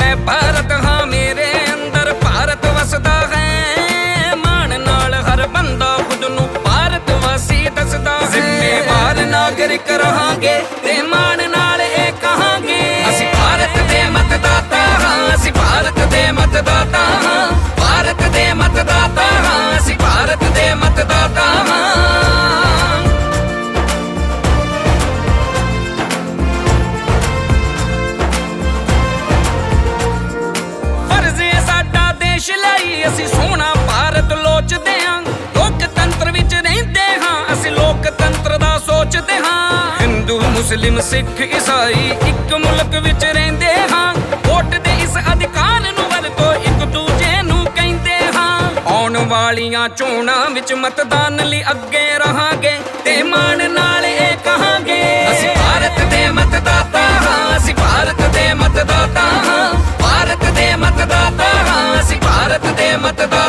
ਮੈਂ ਭਾਰਤ, ਹਾਂ ਮੇਰੇ ਅੰਦਰ ਭਾਰਤ ਵਸਦਾ ਹੈ। ਮਾਣ ਨਾਲ ਹਰ ਬੰਦਾ ਖੁਦ ਨੂੰ ਭਾਰਤ ਵਾਸੀ ਦੱਸਦਾ ਹੈ। ਜ਼ਿੰਮੇਵਾਰ ਨਾਗਰਿਕ ਰਹਾਂਗੇ ਅਸੀਂ ਸੋਹਣਾ ਭਾਰਤ ਲੋਚਦੇ ਹਾਂ। ਲੋਕਤੰਤਰ ਵਿੱਚ ਰਹਿੰਦੇ ਹਾਂ। ਅਸੀਂ ਲੋਕਤੰਤਰ ਦਾ ਸੋਚਦੇ ਹਾਂ। ਹਿੰਦੂ, ਮੁਸਲਿਮ, ਸਿੱਖ, ਈਸਾਈ ਇੱਕ ਮੁਲਕ ਵਿੱਚ ਰਹਿੰਦੇ ਹਾਂ। ਵੋਟ ਦੇ ਇਸ ਅਧਿਕਾਰ ਨੂੰ ਵਰਤੋ ਇੱਕ ਦੂਜੇ ਨੂੰ ਕਹਿੰਦੇ ਹਾਂ। ਆਉਣ ਵਾਲੀਆਂ ਚੋਣਾਂ ਵਿੱਚ ਮਤਦਾਨ ਲਈ ਅੱਗੇ ਰਹਾਂਗੇ ਤੇ ਮਾਣ ਭਾਰਤ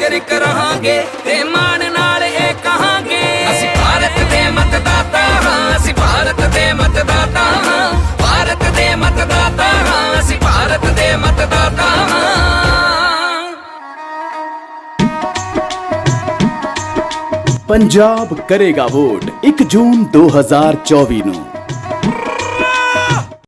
ਜ਼ਿੰਮੇਵਾਰ ਨਾਗਰਿਕ ਤੇ ਮਾਣ ਨਾਲ ਇਹ ਕਹਾਂਗੇ। ਅਸੀਂ ਭਾਰਤ ਦੇ ਮਤਦਾਤਾ ਹਾਂ, ਅਸੀਂ ਭਾਰਤ ਦੇ ਮਤਦਾਤਾ ਹਾਂ। ਭਾਰਤ ਦੇ ਮਤਦਾਤਾ ਹਾਂ, ਅਸੀਂ ਭਾਰਤ ਦੇ ਮਤਦਾਤਾ ਹਾਂ। ਪੰਜਾਬ ਕਰੇਗਾ ਵੋਟ 1 ਜੂਨ 2024 ਨੂੰ।